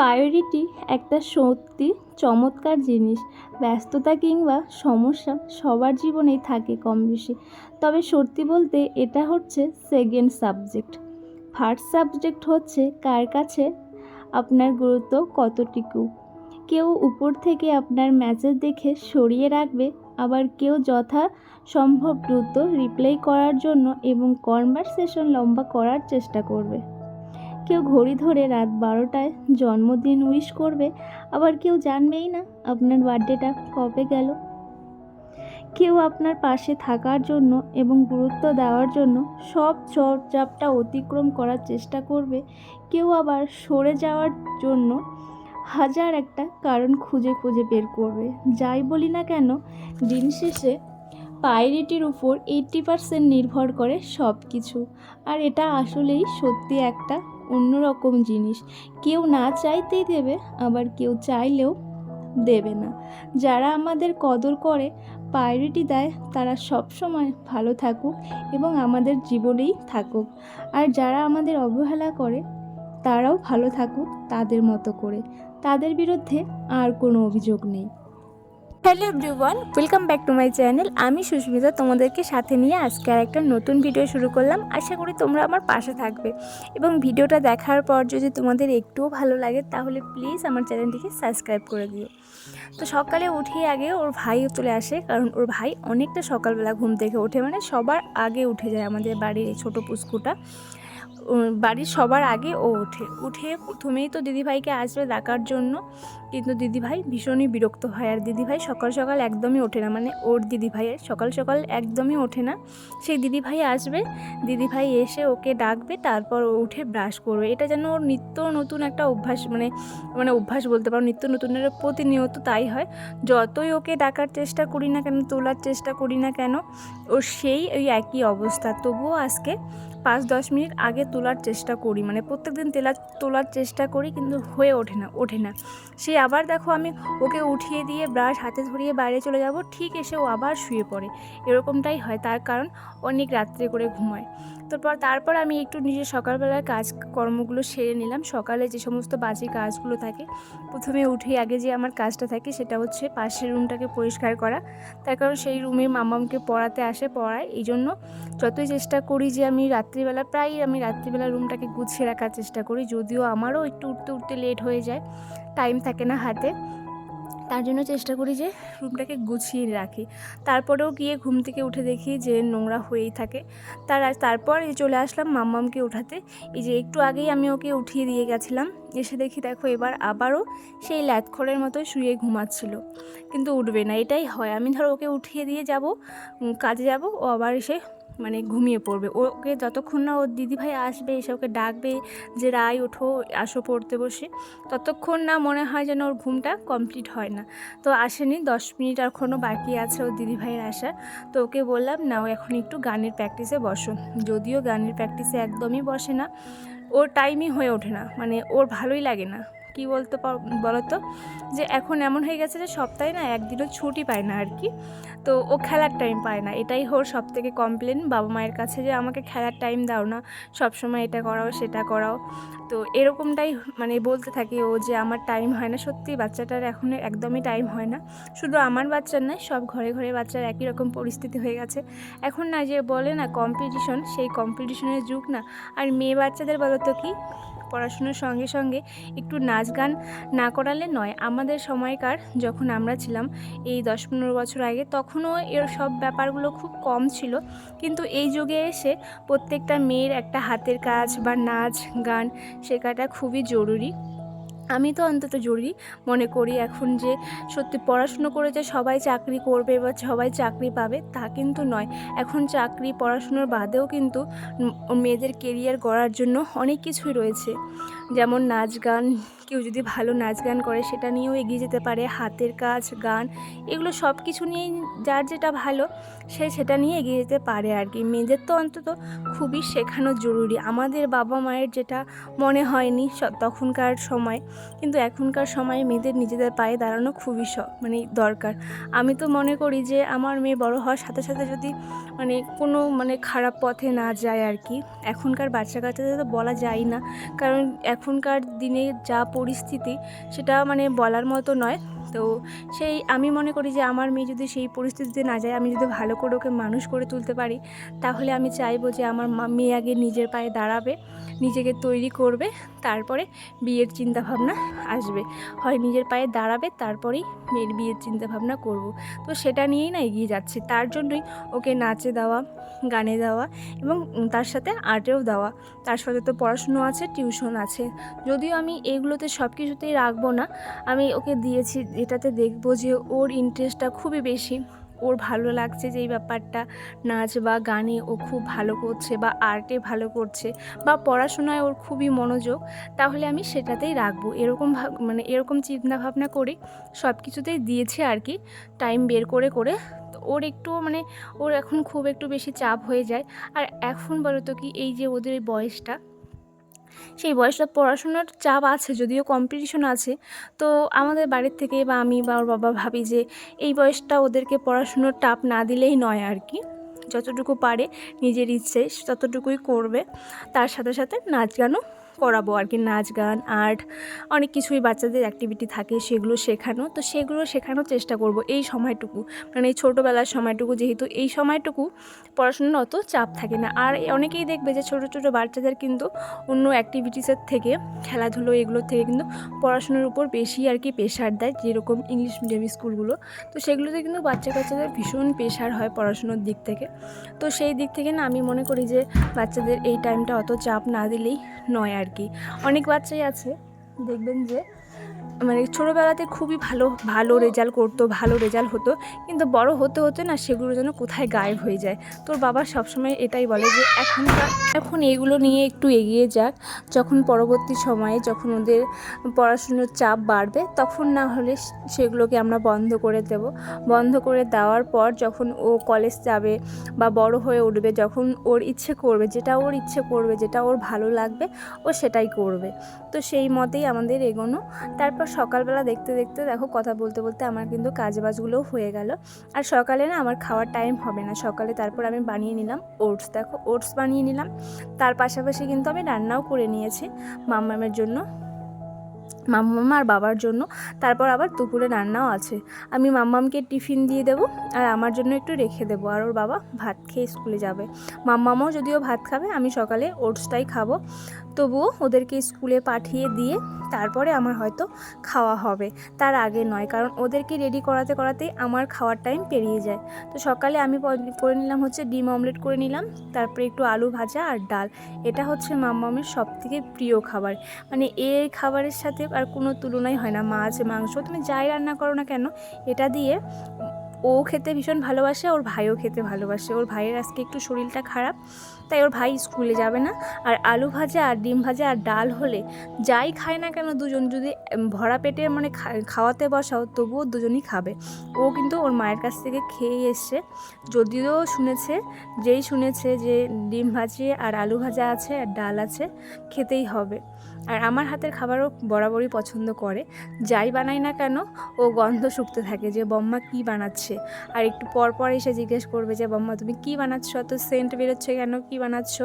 Priority একটা সত্যি চমৎকার জিনিস। ব্যস্ততা কিংবা সমস্যা সবার জীবনেই থাকে কম বেশি। তবে সত্যি বলতে এটা হচ্ছে সেকেন্ড সাবজেক্ট ফার্স্ট সাবজেক্ট হচ্ছে কার কাছে আপনার গুরুত্ব কতটুকু? কেউ উপর থেকে আপনার মেসেজ দেখে সরিয়ে রাখবে, আবার কেউ যথা সম্ভব দ্রুত রিপ্লাই করার জন্য এবং কনভারসেশন লম্বা করার চেষ্টা করবে। কেউ ঘড়ি ধরে রাত বারোটায় জন্মদিন উইশ করবে, আবার কেউ জানবেই না আপনার বার্থডেটা কবে গেল। কেউ আপনার পাশে থাকার জন্য এবং গুরুত্ব দেওয়ার জন্য সব চপচাপটা অতিক্রম করার চেষ্টা করবে। কেউ আবার সরে যাওয়ার জন্য হাজার একটা কারণ খুঁজে খুঁজে বের করবে। যাই বলি না কেন, দিন শেষে প্রায়োরিটির উপর এইট্টি পার্সেন্ট নির্ভর করে সব কিছু আর এটা আসলেই সত্যি একটা অন্যরকম জিনিস। কেউ না চাইতেই দেবে, আবার কেউ চাইলেও দেবে না। যারা আমাদের কদর করে প্রায়োরিটি দেয়, তারা সব সময় ভালো থাকুক এবং আমাদের জীবনেই থাকুক। আর যারা আমাদের অবহেলা করে, তারাও ভালো থাকুক তাদের মতো করে। তাদের বিরুদ্ধে আর কোনো অভিযোগ নেই। Hello everyone welcome back to my channel. আমি সুস্মিতা তোমাদেরকে সাথে নিয়ে আজকে আর একটা নতুন ভিডিও শুরু করলাম। আশা করি তোমরা আমার পাশে থাকবে। এবং ভিডিওটা দেখার পর যদি তোমাদের একটুও ভালো লাগে তাহলে প্লিজ আমার চ্যানেলটিকে সাবস্ক্রাইব করে দিও। তো সকালে উঠেই আগে ওর ভাইও চলে আসে কারণ ওর ভাই অনেকটা সকালবেলা ঘুম থেকে ওঠে মানে সবার আগে উঠে যায় আমাদের বাড়ির ছোটো পুস্কুটা উম, বাড়ির সবার আগে ও ওঠে। উঠে প্রথমেই তো দিদিভাইকে আসবে ডাকার জন্য, কিন্তু দিদিভাই ভীষণই বিরক্ত হয়। আর দিদিভাই সকাল সকাল একদমই ওঠে না মানে ওর দিদিভাইয়ের সকাল সকাল একদমই ওঠে না। সেই দিদিভাই আসবে, দিদিভাই এসে ওকে ডাকবে, তারপর ও উঠে ব্রাশ করবে। এটা যেন ওর নিত্য নতুন একটা অভ্যাস মানে মানে অভ্যাস বলতে পারো, নিত্য নতুনের প্রতিনিয়ত তাই হয়। যতই ওকে ডাকার চেষ্টা করি না কেন, তোলার চেষ্টা করি না কেন, ওর সেই ওই একই অবস্থা। তবুও আজকে পাঁচ দশ মিনিট আগে তোলার চেষ্টা করি। মানে প্রত্যেক দিন তেলা, তোলার চেষ্টা করি কিন্তু হয়ে ওঠে না ওঠে না। সে আবার দেখো আমি ওকে উঠিয়ে দিয়ে ব্রাশ হাতে ধরিয়ে বাইরে চলে যাব, ঠিক এসে ও আবার শুয়ে পড়ে। এরকমটাই হয়, তার কারণ অনেক রাত্রে করে ঘুমায়। তারপর তারপর আমি একটু নিজের সকালবেলার কাজ কর্মগুলো সেরে নিলাম। সকালে যে সমস্ত বাজে কাজগুলো থাকে, প্রথমে উঠেই আগে যে আমার কাজটা থাকে সেটা হচ্ছে পাশের রুমটাকে পরিষ্কার করা। তার কারণ সেই রুমে মামামকে পড়াতে আসে, পড়ায়। এই জন্য যতই চেষ্টা করি যে আমি রাত্রিবেলা, প্রায়ই আমি রাত্রিবেলা রুমটাকে গুছিয়ে রাখার চেষ্টা করি। যদিও আমারও একটু উঠতে উঠতে লেট হয়ে যায় টাইম থাকে না হাতে। তার জন্য চেষ্টা করি যে রুমটাকে গুছিয়ে রাখি। তারপরেও গিয়ে ঘুম থেকে উঠে দেখি যে নোংরা হয়েই থাকে। তার তারপর চলে আসলাম মাম্মামকে উঠাতে এই যে একটু আগেই আমি ওকে উঠিয়ে দিয়ে গেছিলাম। এসে দেখি দেখো এবার আবারও সেই ল্যাথখড়ের মতো শুয়ে ঘুমাচ্ছিল। কিন্তু উঠবে না, এটাই হয়। আমি ধরো ওকে উঠিয়ে দিয়ে যাব কাজে যাব, ও আবার এসে মানে ঘুমিয়ে পড়বে। ওকে যতক্ষণ না ওর দিদিভাই আসবে, এসে ওকে ডাকবে যে, রায়, ওঠো, আসো পড়তে বসে। ততক্ষণ না মনে হয় যেন ওর ঘুমটা কমপ্লিট হয় না। তো আসেনি, দশ মিনিট আর এখনও বাকি আছে ওর দিদিভাইয়ের আসা তো ওকে বললাম না ও এখন একটু গানের প্র্যাকটিসে বসো। যদিও গানের প্র্যাকটিসে একদমই বসে না, ওর টাইমই হয়ে ওঠে না। মানে ওর ভালোই লাগে না। কি বলতে পার- বলো তো যে এখন এমন হয়ে গেছে যে সপ্তাহে না একদিনও ছুটি পায় না আর কি তো ও খেলার টাইম পায় না। এটাই ওর সব থেকে কমপ্লেন বাবা মায়ের কাছে যে আমাকে খেলার টাইম দাও না। সব সময় এটা করাও, সেটা করাও। তো এরকমটাই মানে বলতে থাকে ও যে আমার টাইম হয় না। সত্যি বাচ্চাটার এখন একদমই টাইম হয় না। শুধু আমার বাচ্চার নয়, সব ঘরে ঘরে বাচ্চার একই রকম পরিস্থিতি হয়ে গেছে। এখন না যে বলে না কম্পিটিশন সেই কম্পিটিশনের যুগ না। আর মেয়ে বাচ্চাদের বলো তো কি পড়াশুনোর সঙ্গে সঙ্গে একটু নাচ গান না করালে নয়। আমাদের সময়কার যখন আমরা ছিলাম এই দশ পনেরো বছর আগে, তখনও এর সব ব্যাপারগুলো খুব কম ছিল। কিন্তু এই যুগে এসে প্রত্যেকটা মেয়ের একটা হাতের কাজ বা নাচ গান শেখাটা খুবই জরুরি। আমি তো অন্তত জরুরি মনে করি এখন যে সত্যি পড়াশুনো করে যে সবাই চাকরি করবে বা সবাই চাকরি পাবে, তা কিন্তু নয়। এখন চাকরি, পড়াশুনোর বাদেও কিন্তু মেয়েদের কেরিয়ার গড়ার জন্য অনেক কিছুই রয়েছে। যেমন নাচ গান কেউ যদি ভালো নাচ গান করে, সেটা নিয়েও এগিয়ে যেতে পারে। হাতের কাজ, গান, এগুলো সব কিছু নিয়েই যার যেটা ভালো, সে সেটা নিয়ে এগিয়ে যেতে পারে আর কি। মেয়েদের তো অন্তত খুবই শেখানো জরুরি। আমাদের বাবা মায়ের যেটা মনে হয়নি তখনকার সময়। কিন্তু এখনকার সময়ে মেয়েদের নিজেদের পায়ে দাঁড়ানো খুবই মানে দরকার। আমি তো মনে করি যে, আমার মেয়ে বড় হওয়ার সাথে সাথে যদি মানে কোনো মানে খারাপ পথে না যায় আর কি, এখনকার বাচ্চা কাচ্চাদের তো বলা যায় না। কারণ এখনকার দিনে যা পরিস্থিতি সেটা মানে বলার মতো নয়। তো সেই আমি মনে করি যে আমার মেয়ে যদি সেই পরিস্থিতিতে না যায়, আমি যদি ভালো করে ওকে মানুষ করে তুলতে পারি, তাহলে আমি চাইব যে আমার মেয়ে আগে নিজের পায়ে দাঁড়াবে, নিজেকে তৈরি করবে, তারপরে বিয়ের চিন্তাভাবনা আসবে। হয় নিজের পায়ে দাঁড়াবে, তারপরেই মেয়ের বিয়ের চিন্তাভাবনা করব। তো সেটা নিয়েই না এগিয়ে যাচ্ছি। তার জন্যই ওকে নাচে দেওয়া, গানে দেওয়া এবং তার সাথে আর্টেও দেওয়া। তার সাথে তো পড়াশুনো আছে, টিউশন আছে। যদিও আমি এগুলোতে সব কিছুতেই রাখব না। আমি ওকে দিয়েছি যেটাতে দেখব যে ওর ইন্টারেস্টটা খুবই বেশি। ওর ভালো লাগছে যে এই ব্যাপারটা, নাচ বা গানে ও খুব ভালো করছে বা আর্টে ভালো করছে বা পড়াশোনায় ওর খুবই মনোযোগ, তাহলে আমি সেটাতেই রাখব। এরকম মানে এরকম চিন্তাভাবনা করে সব কিছুতেই দিয়েছি আর কি। টাইম বের করে করে ওর একটু মানে ওর এখন খুব একটু বেশি চাপ হয়ে যায়। আর এখন বলো তো কি, এই যে ওদের বয়সটা সেই বয়সটা পড়াশোনার চাপ আছে, যদিও কম্পিটিশন আছে। তো আমাদের বাড়ির থেকে বা আমি বা ওর বাবা ভাবি যে এই বয়সটা ওদেরকে পড়াশুনোর টাপ না দিলেই নয় আর কি। যতটুকু পারে নিজের ইচ্ছে ততটুকুই করবে। তার সাথে সাথে নাচ গানও করাবো আর কি, নাচ গান, আর্ট, অনেক কিছুই বাচ্চাদের অ্যাক্টিভিটি থাকে সেগুলো শেখানো। তো সেগুলো শেখানোর চেষ্টা করব এই সময়টুকু। মানে এই ছোটোবেলার সময়টুকু যেহেতু এই সময়টুকু পড়াশোনার অত চাপ থাকে না। আর অনেকেই দেখবে যে ছোটো ছোটো বাচ্চাদের কিন্তু অন্য অ্যাক্টিভিটিসের থেকে, খেলাধুলো এগুলোর থেকে কিন্তু পড়াশোনার উপর বেশি আর কি প্রেশার দেয় যেরকম ইংলিশ মিডিয়াম স্কুলগুলো তো সেগুলোতে কিন্তু বাচ্চা কাচ্চাদের ভীষণ প্রেশার হয় পড়াশুনোর দিক থেকে। তো সেই দিক থেকে না আমি মনে করি যে বাচ্চাদের এই টাইমটা অত চাপ না দিলেই নয় আর কি। অনেক বাচ্চাই আছে। দেখবেন যে মানে ছোটোবেলাতে খুবই ভালো ভালো রেজাল্ট করতো, ভালো রেজাল্ট হতো। কিন্তু বড় হতে হতে না সেগুলো যেন কোথায় গায়েব হয়ে যায়। তোর বাবা সবসময় এটাই বলে যে, এখন এখন এগুলো নিয়ে একটু এগিয়ে যাক। যখন পরবর্তী সময়ে যখন ওদের পড়াশুনোর চাপ বাড়বে, তখন না হলে সেগুলোকে আমরা বন্ধ করে দেব। বন্ধ করে দেওয়ার পর যখন ও কলেজ যাবে বা বড় হয়ে উঠবে, যখন ওর ইচ্ছে করবে, যেটা ওর ইচ্ছে করবে, যেটা ওর ভালো লাগবে, ও সেটাই করবে। তো সেই মতেই আমাদের এগোনো। তারপর সকালবেলা দেখতে দেখতে দেখো কথা বলতে বলতে আমার কিন্তু কাজ বাজগুলোও হয়ে গেল। আর সকালে না আমার খাওয়ার টাইম হবে না। সকালে তারপর আমি বানিয়ে নিলাম ওটস দেখো ওটস বানিয়ে নিলাম। তার পাশাপাশি কিন্তু আমি রান্নাও করে নিয়েছি মাম্মামের জন্য, মাম্মাম আর বাবার জন্য। তারপর আবার দুপুরে রান্নাও আছে। আমি মাম্মামকে টিফিন দিয়ে দেবো আর আমার জন্য একটু রেখে দেবো। আর ওর বাবা ভাত খেয়ে স্কুলে যাবে। মাম্মামও যদিও ভাত খাবে, আমি সকালে ওটসটাই খাব। তবুও ওদেরকে স্কুলে পাঠিয়ে দিয়ে তারপরে আমার হয়তো খাওয়া হবে। তার আগে নয়, কারণ ওদেরকে রেডি করাতে করাতেই আমার খাওয়ার টাইম পেরিয়ে যায়। তো সকালে আমি করে নিলাম হচ্ছে ডিম অমলেট করে নিলাম, তারপরে একটু আলু ভাজা আর ডাল। এটা হচ্ছে মাম্মামের সব থেকে প্রিয় খাবার। মানে এই খাবারের সাথে আর কোনো তুলনাই হয় না। মাছ, মাংস, তুমি যাই রান্না করো না কেন, এটা দিয়ে ও খেতে ভীষণ ভালোবাসে ওর ভাইও খেতে ভালোবাসে। ওর ভাইয়ের আজকে একটু শরীরটা খারাপ, তাই ওর ভাই স্কুলে যাবে না। আর আলু ভাজা আর ডিম ভাজা আর ডাল হলে যাই খায় না কেন দুজন, যদি ভরা পেটে মানে খাওয়াতে বসাও, তবুও দুজনই খাবে। ও কিন্তু ওর মায়ের কাছ থেকে খেয়ে এসছে। যদিও শুনেছে, যেই শুনেছে যে ডিম ভাজি আর আলু ভাজা আছে আর ডাল আছে, খেতেই হবে। আর আমার হাতের খাবারও বরাবরই পছন্দ করে। যাই বানাই না কেন, ও গন্ধ শুকতে থাকে যে, বম্মা কি বানাচ্ছে? আর একটু পর পর এসে জিজ্ঞেস করবে যে, বম্মা, তুমি কি বানাচ্ছ? তো সেন্ট বেরোচ্ছে কেন? কি বানাচ্ছ?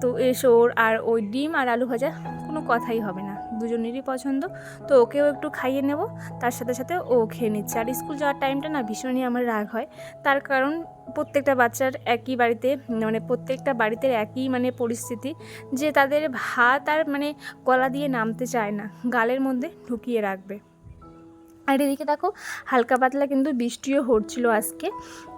তো এসো ওর আর ওই ডিম আর আলু ভাজা কোনো কথাই হবে না। দুজনেরই পছন্দ। তো ওকেও একটু খাইয়ে নেব, তার সাথে সাথে ও খেয়ে নিচ্ছে। আর স্কুল যাওয়ার টাইমটা না ভীষণই আমার রাগ হয়। তার কারণ প্রত্যেকটা বাচ্চার একই বাড়িতে মানে প্রত্যেকটা বাড়িতে একই মানে পরিস্থিতি যে তাদের ভাত আর মানে গলা দিয়ে নামতে চায় না। গালের মধ্যে ঢুকিয়ে রাখবে। আর এদিকে দেখো, হালকা পাতলা কিন্তু বৃষ্টিও হচ্ছিল আজকে।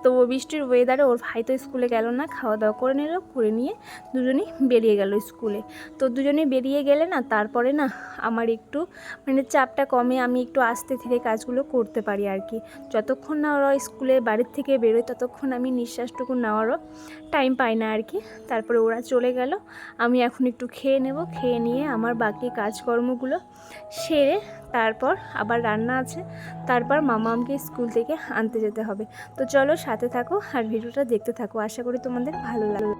তো বৃষ্টির ওয়েদারে ওর ভাই তো স্কুলে গেল না খাওয়া দাওয়া করে নিল, করে নিয়ে দুজনেই বেরিয়ে গেল স্কুলে। তো দুজনেই বেরিয়ে গেলে না, তারপরে না আমার একটু মানে চাপটা কমে, আমি একটু আস্তে ধীরে কাজগুলো করতে পারি আর কি। যতক্ষণ না ওরা স্কুলে বাড়ির থেকে বেরোয়, ততক্ষণ আমি নিঃশ্বাসটুকু নেওয়ারও টাইম পাই না আর কি। তারপরে ওরা চলে গেল, আমি এখন একটু খেয়ে নেব, খেয়ে নিয়ে আমার বাকি কাজকর্মগুলো সেরে তারপর আবার রান্না আছে, তারপর মামা আমাকে স্কুল থেকে আনতে যেতে হবে। তো চলো সাথে থাকো আর ভিডিওটা দেখতে থাকো, আশা করি তোমাদের ভালো লাগবে।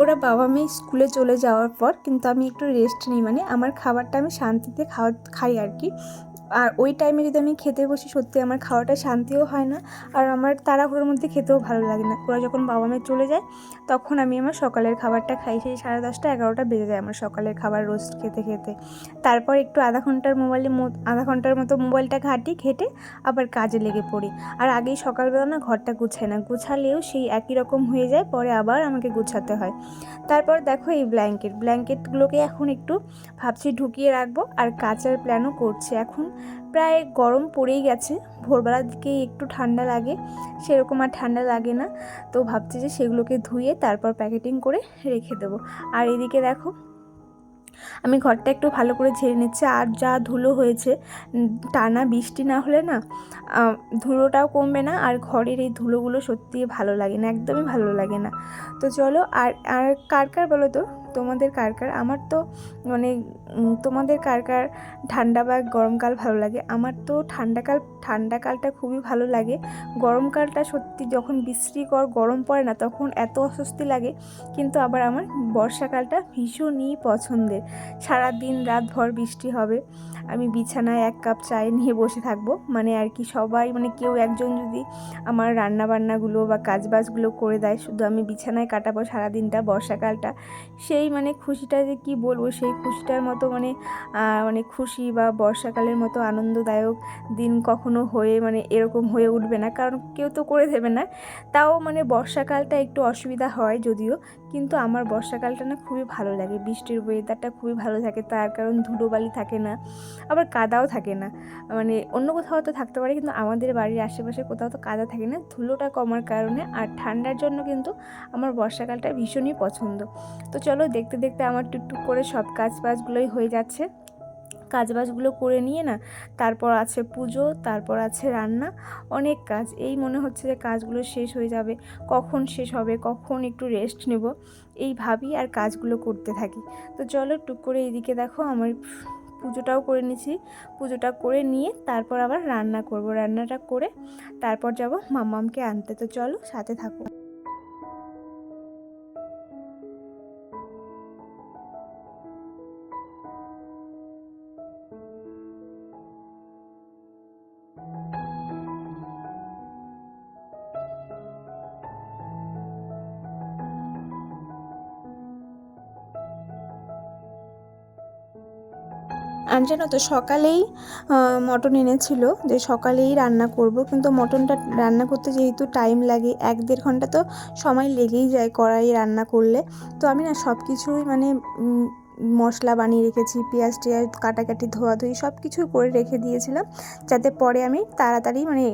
ওরা বাবা মেয়ে স্কুলে চলে যাওয়ার পর কিন্তু আমি একটু রেস্ট নিই মানে আমার খাবারটা আমি শান্তিতে খাওয়া, খাই আর কি। আর ওই টাইমে যদি আমি খেতে বসি, সত্যি আমার খাওয়াটা শান্তিও হয় না। আর আমার তাড়াহুড়োর মধ্যে খেতেও ভালো লাগে না। ওরা যখন বাবা মেয়ে চলে যায়, তখন আমি আমার সকালের খাবারটা খাই। সেই সাড়ে দশটা, এগারোটা বেজে যায় আমার সকালের খাবার রোস্ট খেতে খেতে। তারপর একটু আধা ঘণ্টার মোবাইলে আধা ঘণ্টার মতো মোবাইলটা ঘাঁটি, ঘেটে আবার কাজে লেগে পড়ি। আর আগেই সকালবেলা না ঘরটা গুছায় না। গুছালেও সেই একই রকম হয়ে যায়, পরে আবার আমাকে গুছাতে হয়। তারপর দেখো এই ব্ল্যাঙ্কেট ব্ল্যাঙ্কেটগুলোকে এখন একটু ভাবছি ঢুকিয়ে রাখব। আর কাচার প্ল্যানও করছি। এখন প্রায় গরম পড়েই গেছে, ভোরবেলার দিকে একটু ঠান্ডা লাগে, সেরকম আর ঠান্ডা লাগে না। তো ভাবছি যে সেগুলোকে ধুয়ে তারপর প্যাকেটিং করে রেখে দেবো। আর এদিকে দেখো, আমি ঘরটা একটু ভালো করে ঝেড়ে নিচ্ছি, আর যা ধুলো হয়েছে টানা বৃষ্টি না হলে না ধুলোটাও কমবে না, আর ঘরের এই ধুলোগুলো সত্যি ভালো লাগে না, একদমই ভালো লাগে না। তো চলো, আর আর কার কার বলো তো? তোমাদের কার কার? আমার তো মানে তোমাদের কার কার ঠান্ডা বা গরমকাল ভালো লাগে? আমার তো ঠান্ডাকাল ঠান্ডাকালটা খুবই ভালো লাগে। গরমকালটা সত্যি যখন বিশ্রীকর গরম পড়ে না, তখন এত অস্বস্তি লাগে। কিন্তু আবার আমার বর্ষাকালটা ভীষণই পছন্দের। সারা দিন রাত ভর বৃষ্টি হবে। আমি বিছানায় এক কাপ চায় নিয়ে বসে থাকব। মানে আর কি সবাই মানে কেউ একজন যদি আমার রান্না বান্নাগুলো বা কাজবাজগুলো করে দেয়, শুধু আমি বিছানায় কাটাবো সারা দিনটা বর্ষাকালটা, সেই মানে খুশিটা যে কী বলব, সেই খুশিটার মতো মানে মানে খুশি বা বর্ষাকালের মতো আনন্দদায়ক দিন কখনো হয়ে মানে এরকম হয়ে উঠবে না। কারণ কেউ তো করে দেবে না। তাও মানে বর্ষাকালটা একটু অসুবিধা হয় যদিও। কিন্তু আমার বর্ষাকালটা না খুবই ভালো লাগে। বৃষ্টির ওয়েদারটা খুবই ভালো থাকে, তার কারণ ধুলোবালি থাকে না, আবার কাদাও থাকে না। মানে অন্য কোথাও তো থাকতে পারে, কিন্তু আমাদের বাড়ির আশেপাশে কোথাও তো কাদা থাকে না। ধুলোটা কমার কারণে আর ঠান্ডার জন্য কিন্তু আমার বর্ষাকালটা ভীষণই পছন্দ। তো চলো দেখতে দেখতে আমার টুকটুক করে সব কাজ বাজগুলোই হয়ে যাচ্ছে। কাজবাজগুলো করে নিয়ে না, তারপর আছে পুজো, তারপর আছে রান্না, অনেক কাজ। এই মনে হচ্ছে যে কাজগুলো শেষ হয়ে যাবে। কখন শেষ হবে? কখন একটু রেস্ট নেব? এই ভাবি আর কাজগুলো করতে থাকি। তো চলো টুক করে এদিকে দেখো, আমার পুজোটাও করে নিয়েছি। পুজোটা করে নিয়ে তারপর আবার রান্না করব। রান্নাটা করে তারপর যাব মামামকে আনতে। তো চলো সাথে থাকো। জানো তো সকালেই মটন এনেছিল যে সকালেই রান্না করব। কিন্তু মটনটা রান্না করতে যেহেতু টাইম লাগে, এক দেড় ঘণ্টা তো সময় লেগেই যায় কড়াই রান্না করলে। তো আমি না সব কিছুই মানে মশলা বানিয়ে রেখেছি, পেঁয়াজ টেয়াজ, কাটাকাটি, ধোয়াধুয়ি সব কিছু করে রেখে দিয়েছিলাম যাতে পরে আমি তাড়াতাড়ি মানে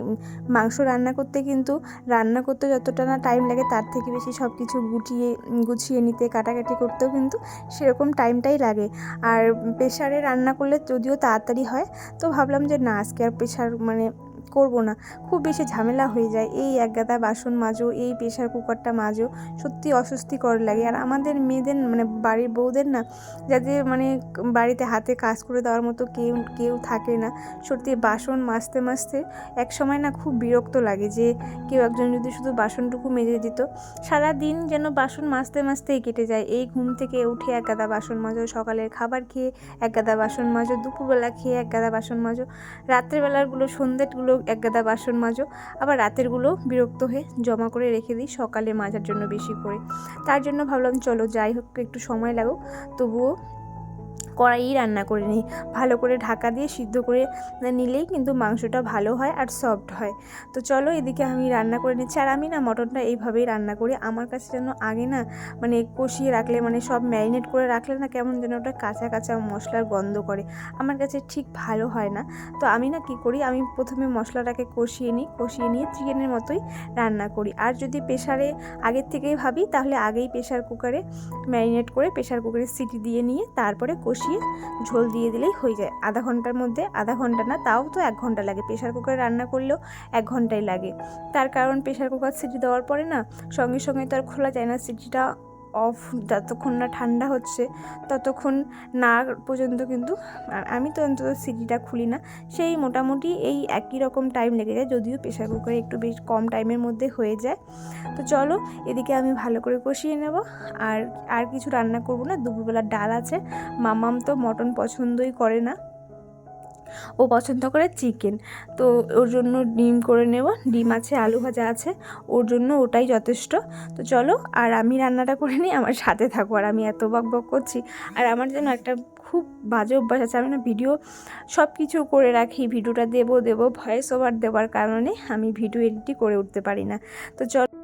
মাংস রান্না করতে কিন্তু, রান্না করতে যতটা না টাইম লাগে তার থেকে বেশি সব কিছু গুটিয়ে, গুছিয়ে নিতে, কাটাকাটি করতেও কিন্তু সেরকম টাইমটাই লাগে। আর প্রেশারে রান্না করলে যদিও তাড়াতাড়ি হয়, তো ভাবলাম যে না আজকে আর প্রেশার মানে করব না। খুব বেশি ঝামেলা হয়ে যায়। এই এক গাদা বাসন মাজো, এই প্রেশার কুকারটা মাজো, সত্যি অস্বস্তিকর লাগে। আর আমাদের মেয়েদের মানে বাড়ির বউদের না, যাদের মানে বাড়িতে হাতে কাজ করে দেওয়ার মতো কেউ কেউ থাকে না। সত্যি বাসন মাজতে মাজতে এক সময় না খুব বিরক্ত লাগে যে কেউ একজন যদি শুধু বাসনটুকু মেজে দিত সারা দিন যেন বাসন মাজতে, মাজতেই কেটে যায়। এই ঘুম থেকে উঠে এক গাদা বাসন মাজো, সকালের খাবার খেয়ে এক গাদা বাসন মাজো, দুপুরবেলা খেয়ে এক গাদা বাসন মাজো রাত্রেবেলারগুলো সন্ধ্যেরগুলো এক গাদা বাসন মাজো। আবার রাতেরগুলো বিরক্ত হয়ে জমা করে রেখে দিই সকালে মাজার জন্য বেশি করে। তার জন্য ভাবলাম, চলো যাই হোক, একটু সময় লাগুক। তবুও কড়াইই রান্না করে নিই। ভালো করে ঢাকা দিয়ে সিদ্ধ করে নিলেই কিন্তু মাংসটা ভালো হয় আর সফট হয়। তো চলো এদিকে আমি রান্না করে নিচ্ছি। আর আমি না মটনটা এইভাবেই রান্না করি। আমার কাছে যেন আগে না মানে কষিয়ে রাখলে মানে সব ম্যারিনেট করে রাখলে না কেমন যেন ওটা কাঁচা কাঁচা মশলার গন্ধ করে। আমার কাছে ঠিক ভালো হয় না। তো আমি না কি করি? আমি প্রথমে মশলাটাকে কষিয়ে নিই। কষিয়ে নিয়ে চিকেনের মতোই রান্না করি। আর যদি প্রেশারে আগের থেকেই ভাবি, তাহলে আগেই প্রেশার কুকারে ম্যারিনেট করে প্রেশার কুকারে সিটি দিয়ে নিয়ে তারপরে কষিয়ে ঝোল দিয়ে দিলেই হয়ে যায়। আধা ঘণ্টার মধ্যে, আধা ঘণ্টা না, তাও তো এক ঘণ্টা লাগে। প্রেশার কুকারে রান্না করলেও এক ঘন্টাই লাগে। তার কারণ প্রেশার কুকার সিটি দেওয়ার পরে না, সঙ্গে সঙ্গে তো আর খোলা যায় না, সিটিটা অফ, যতক্ষণ না ঠান্ডা হচ্ছে, ততক্ষণ না পর্যন্ত কিন্তু আমি তো অন্তত সিটিটা খুলি না। সেই মোটামুটি এই একই রকম টাইম লেগে যায়, যদিও প্রেশার কুকারে একটু বেশ কম টাইমের মধ্যে হয়ে যায়। তো চলো, এদিকে আমি ভালো করে কষিয়ে নেব। আর আর কিছু রান্না করব না, দুপুরবেলা ডাল আছে। মামাম তো মটন পছন্দই করে না। ও পছন্দ করে চিকেন। তো ওর জন্য ডিম করে নেব। ডিম আছে, আলু ভাজা আছে, ওর জন্য ওটাই যথেষ্ট। তো চলো, আর আমি রান্নাটা করে নিই, আমার সাথে থাকো। আর আমি এত বক বক করছি। আর আমার যেন একটা খুব বাজে অভ্যাস আছে। আমি না ভিডিও সব কিছু করে রাখি, ভিডিওটা দেবো দেবো ভয়েস ওভার দেওয়ার কারণে আমি ভিডিও এডিটই করে উঠতে পারি না। তো চল।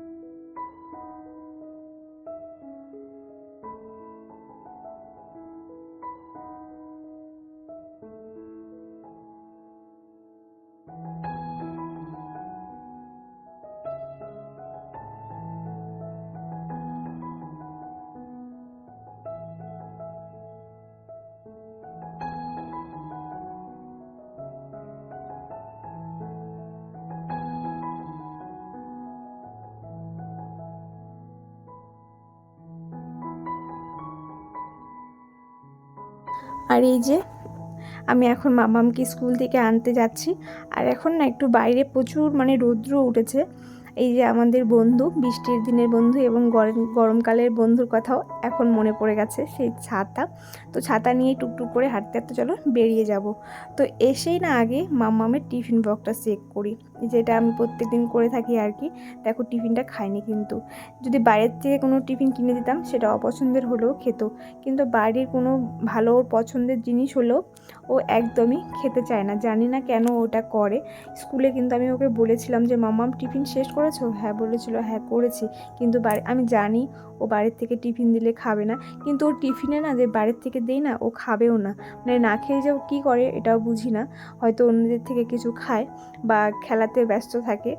আর এই যে, আমি এখন মামামকে স্কুল থেকে আনতে যাচ্ছি। আর এখন না একটু বাইরে প্রচুর মানে রৌদ্র উঠেছে। এই যে আমাদের বন্ধু, বৃষ্টির দিনের বন্ধু এবং গরম গরমকালের বন্ধুর কথাও এখন মনে পড়ে গেছে সেই ছাতা। তো ছাতা নিয়ে টুকটুক করে হাঁটতে হাঁটতে চলো বেরিয়ে যাব। তো এসেই না আগে মামামের টিফিন বক্সটা চেক করি। যেটা আমি প্রত্যেক দিন করে থাকি আর কি, দেখো টিফিনটা খাইনি কিন্তু। যদি বাইরের থেকে কোনো টিফিন কিনে দিতাম, সেটা অপছন্দের হলেও খেত। কিন্তু বাড়ির কোনো ভালো ওর পছন্দের জিনিস হলেও ও একদমই খেতে চায় না। জানি না কেন ওটা করে। স্কুলে কিন্তু আমি ওকে বলেছিলাম যে, মামাম, টিফিন শেষ করেছ? হ্যাঁ বলেছিল হ্যাঁ করেছি। কিন্তু বাড়ি, আমি জানি ও বাড়ির থেকে টিফিন দিলে খাবে না। কিন্তু ওর টিফিনে না যে বাড়ির থেকে দেই না, ও খাবেও না। মানে না খেয়ে যে কী করে, এটাও বুঝি না। হয়তো অন্যদের থেকে কিছু খায় বা খেলাতে ব্যস্ত থাকে।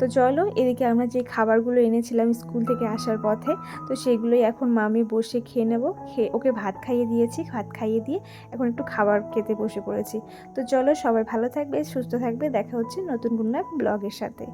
তো চলো, এদিকে আমরা যে খাবারগুলো এনেছিলাম স্কুল থেকে আসার পথে, তো সেগুলোই এখন মামি বসে খেয়ে নেব। খেয়ে ওকে ভাত খাইয়ে দিয়েছি, ভাত খাইয়ে দিয়ে এখন একটু খাবার খেতে বসে পড়েছি। তো চলো, সবাই ভালো থাকবে, সুস্থ থাকবে। দেখা হচ্ছে নতুন কোনো ব্লগের সাথে।